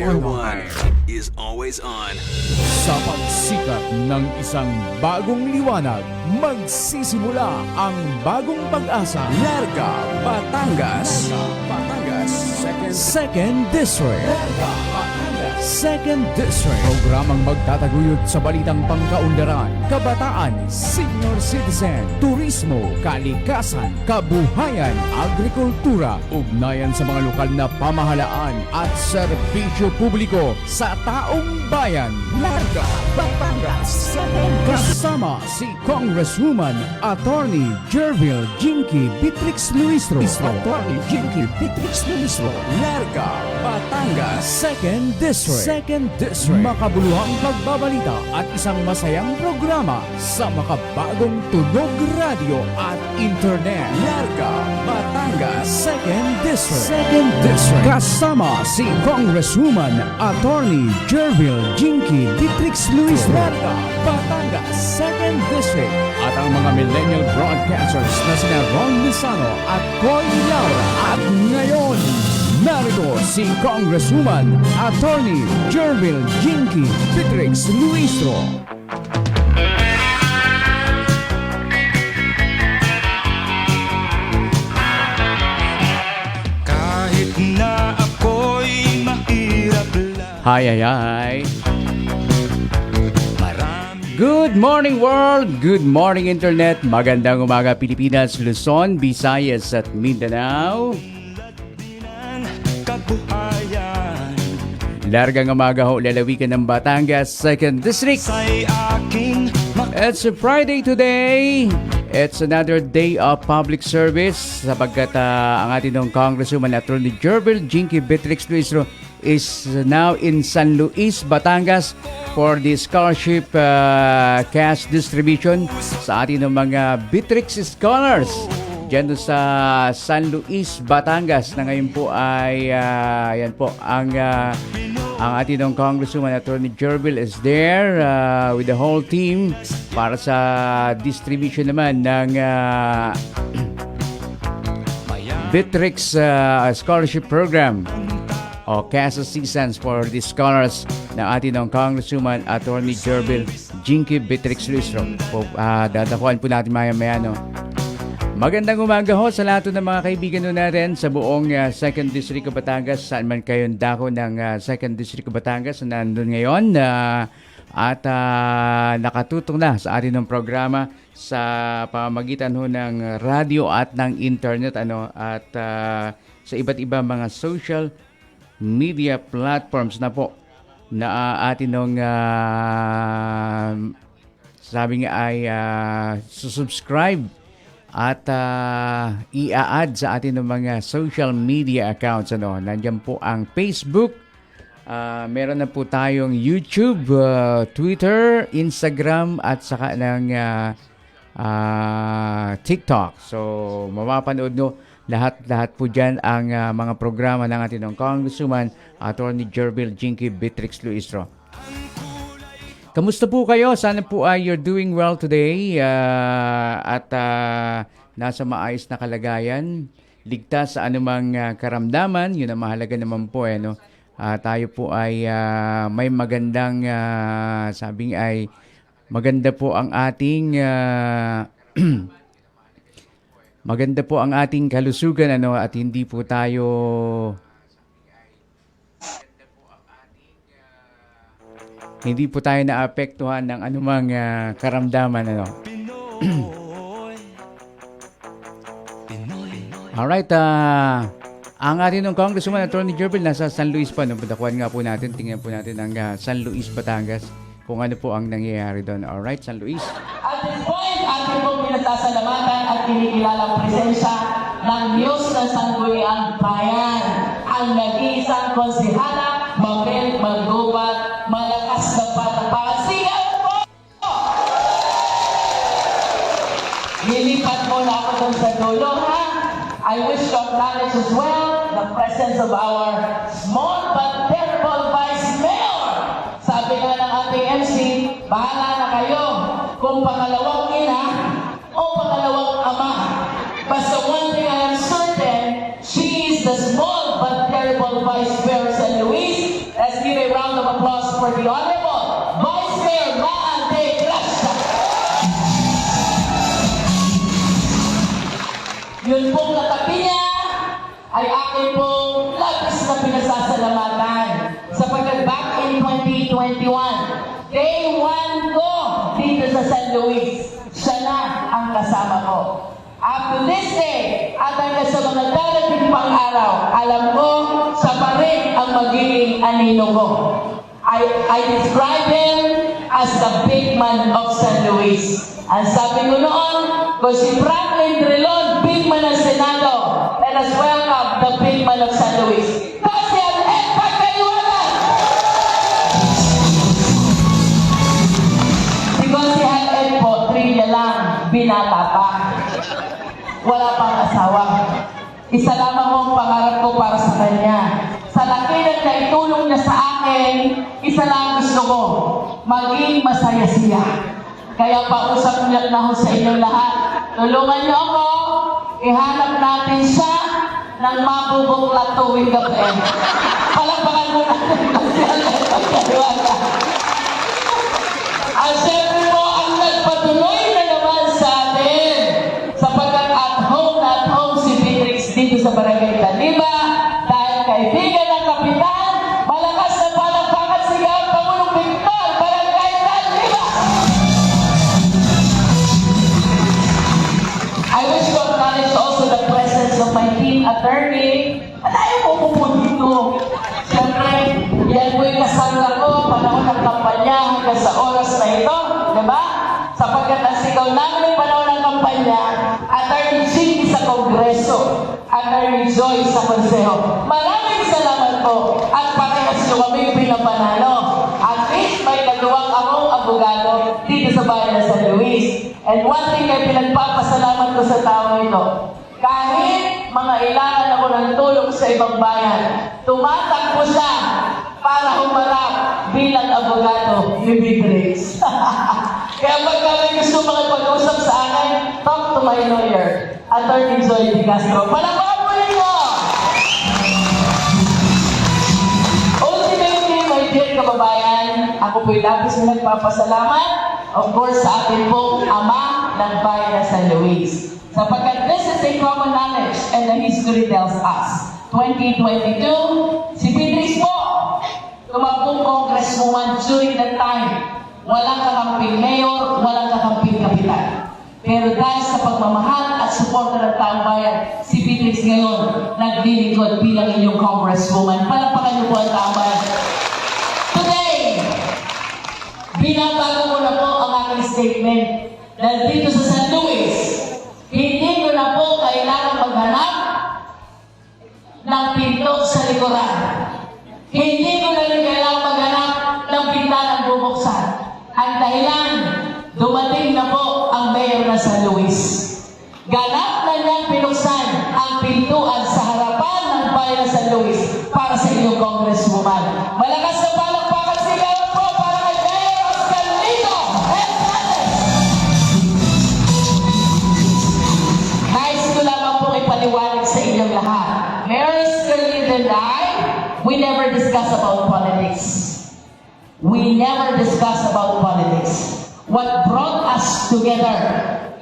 time is always on. Sa pagsikat ng isang bagong liwanag, magsisimula ang bagong pag-asa. Larga, Batangas. Batangas, second, second District. Larga, second District. Programang magtataguyod sa balitang pangkaunlaran, kabataan, senior citizen, turismo, kalikasan, kabuhayan, agrikultura, ugnayan sa mga lokal na pamahalaan at serbisyo publiko sa taong bayan. Larga, Batangas, Kasama si Congresswoman Attorney Jervil Jinky Beatrix Luistro. Attorney Jinky Beatrix Luistro. Larga, Batangas, Second District. Second District. Makabuluhang pagbabalita at isang masayang programa sa makabagong tunog radio at internet. Larga, Batangas, Second District. Second District. Kasama si Congresswoman Attorney Jervil Jinky Beatrix Luis Larga, Batangas, Second District. At ang mga millennial broadcasters na sina Ron Lizano at Coy Laura. At ngayon, narito si Congresswoman Attorney Jervil Jinky Beatrix Luistro. Kahit na ako'y mahirap lang Hi, hi, hi. Good morning world! Good morning internet! Magandang umaga Pilipinas, Luzon, Visayas at Mindanao. Largang umaga ho, lalawigan ng Batangas, 2nd District. It's a Friday today. It's another day of public service sapagkat ah, ang ating ng Congresswoman Attorney Jervil Jinky Beatrix Luistro is now in San Luis, Batangas for the scholarship ah, cash distribution sa ating ng mga Beatrix Scholars dyan sa San Luis, Batangas na ngayon po ay ah, yan po ang ah, ang ating ng Congresswoman Attorney Jervil is there uh, with the whole team para sa distribution naman ng uh, Bitrix uh, Scholarship Program o CAS Assistance for the Scholars ng ating ng Congresswoman Attorney Jervil Jinky Bitrix Lustro. Uh, dadakuan po natin maya-maya no. Magandang umaga ho sa lahat ng mga kaibigan ho natin sa buong uh, 2nd District of Batangas. Saan man kayo dako ng uh, 2nd District of Batangas na nandun ngayon. uh, at uh, nakatutong na sa atin ng programa sa pamamagitan ho ng radio at ng internet ano at uh, sa iba't ibang mga social media platforms na po na uh, atin nung uh, sabi nga ay uh, susubscribe at uh, i-add sa atin ng mga social media accounts. Ano? Nandiyan po ang Facebook, ah, meron na po tayong YouTube, ah, Twitter, Instagram, at saka ng ah, ah, TikTok. So, mapapanood nyo lahat-lahat po dyan ang ah, mga programa ng ating ng Congresswoman Attorney Jervil Jinky Beatrix Luistro. Kamusta po kayo? Sana po ay you're doing well today ah, at ah, nasa maayos na kalagayan. Ligtas sa anumang ah, karamdaman, yun ang mahalaga naman po. Eh, no? Ah, tayo po ay ah, may magandang, ah, sabing ay maganda po ang ating ah, maganda po ang ating kalusugan ano at hindi po tayo hindi po tayo naapektuhan ng anumang ah, karamdaman ano. Alright, ah ang ating ng Congresswoman Attorney Jervil nasa San Luis pa. No? Padakuan nga po natin, tingnan po natin ang ah, San Luis, Batangas kung ano po ang nangyayari doon. Alright, San Luis. At this point, ating pong pinagsasalamatan at kinikilalang presensya ng Diyos na Sangguniang Bayan, ang nag-iisang konsihala, acknowledge as well the presence of our small but terrible Vice Mayor. Sabi nga ng ating MC, bahala na kayo kung pangalawang ina o pangalawang ama. Basta one thing I am certain, she is the small but terrible Vice Mayor San Luis. Let's give a round for the Honorable Vice Mayor Maan De Gracia. Yun pong ay akin pong labis na pinasasalamatan sapagkat back in 2021, day 1 ko dito sa San Luis, siya na ang kasama ko. Up to this day, at hanggang sa mga darating pang araw, alam ko, siya pa rin ang magiging anino ko. I, I describe him as the big man of San Luis. Ang sabi ko noon, kung si Franklin Drilon, big man ng Senado, let us welcome the big man of San Luis. Kasi ang Ed Pagkaliwanag! Si Gonzalo Ed po, trivia lang, binata pa. Wala pang asawa. Isa lamang ang pangarap ko para sa kanya. Sa laki ng naitulong niya sa akin, isa lang gusto ko, maging masaya siya. Kaya pausap niya na ho sa inyong lahat. Tulungan niyo ako, ihanap natin siya ng mabubuklat tuwing gabi. Palakpakan mo natin kasi ang po, ang na naman sa atin, sapagkat at home na home si dito sa Barangay kampanya, Attorney Chinky sa Kongreso, Attorney Joy sa Konseho. Maraming salamat po at parehas nyo kami pinapanalo. At least may nagawang akong abogado dito sa bayan ng San Luis. And one thing ay pinagpapasalamat ko sa tao ito. Kahit mga ilangan ako ng tulong sa ibang bayan, tumatakbo siya para humarap bilang abogado ni Beatrix. Kaya pagka may gusto talk to my lawyer, Attorney Joy Di Castro. Palakpakan mo ninyo! Ultimately, my dear kababayan, ako po'y labis na nagpapasalamat, of course, sa ating pong ama ng bayan ng San Luis. Sapagkat this is a common knowledge and the history tells us. 2022, si Beatrice po, tumakbong congresswoman during that time. Walang kakamping mayor, walang kakamping kapitan. Pero dahil sa pagmamahal at suporta ng taong bayan, si Beatrix ngayon naglilingkod bilang inyong congresswoman. Palakpakan niyo po ang taong bayan. Today, binabago ko na po ang aking statement dahil dito sa San Luis, hindi ko na po kailangan maghanap ng pinto sa likuran. Hindi ko na rin kailangan maghanap ng pintanang bubuksan. Ang dahilan, dumating na po mayor ng San Luis. Ganap na niyang pinuksan ang pintuan sa harapan ng bayan ng San Luis para sa inyong congresswoman. Malakas na palakpakan sigaw po para kay Mayor Oscar Lito Hernandez! Nais ko lamang pong ipaliwanag sa inyong lahat. Mayor Oscar Lito and I, we never discuss about politics. We never discuss about politics. What brought us together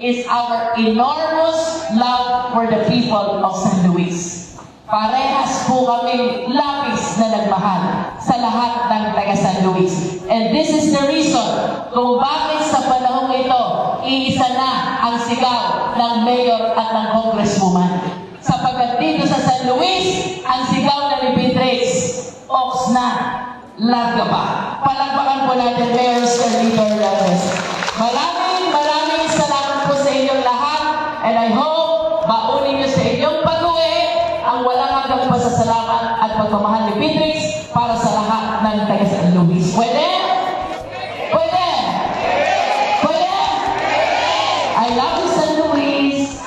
is our enormous love for the people of San Luis. Parehas po kami labis na nagmahal sa lahat ng taga San Luis. And this is the reason kung bakit sa panahong ito, iisa na ang sigaw ng mayor at ng congresswoman. Sapagkat dito sa San Luis, ang sigaw na ni Beatrix, Ox na, larga pa. Palagpakan po natin Mayor Scarlito Hernandez. Hanggang pasasalamat at pagmamahal ni Beatrix para sa lahat ng taga San Luis. Pwede? Pwede? Pwede? I love you, San Luis.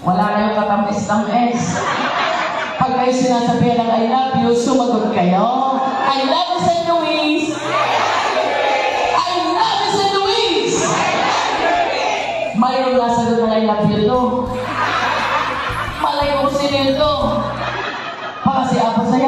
Wala kayong katamis-tamis. Pag kayo sinasabihan ng I love you, sumagot kayo. I love you, San Luis! I love you, San Luis! Mayroong nasagot ng I love you to. Malay ko kung sino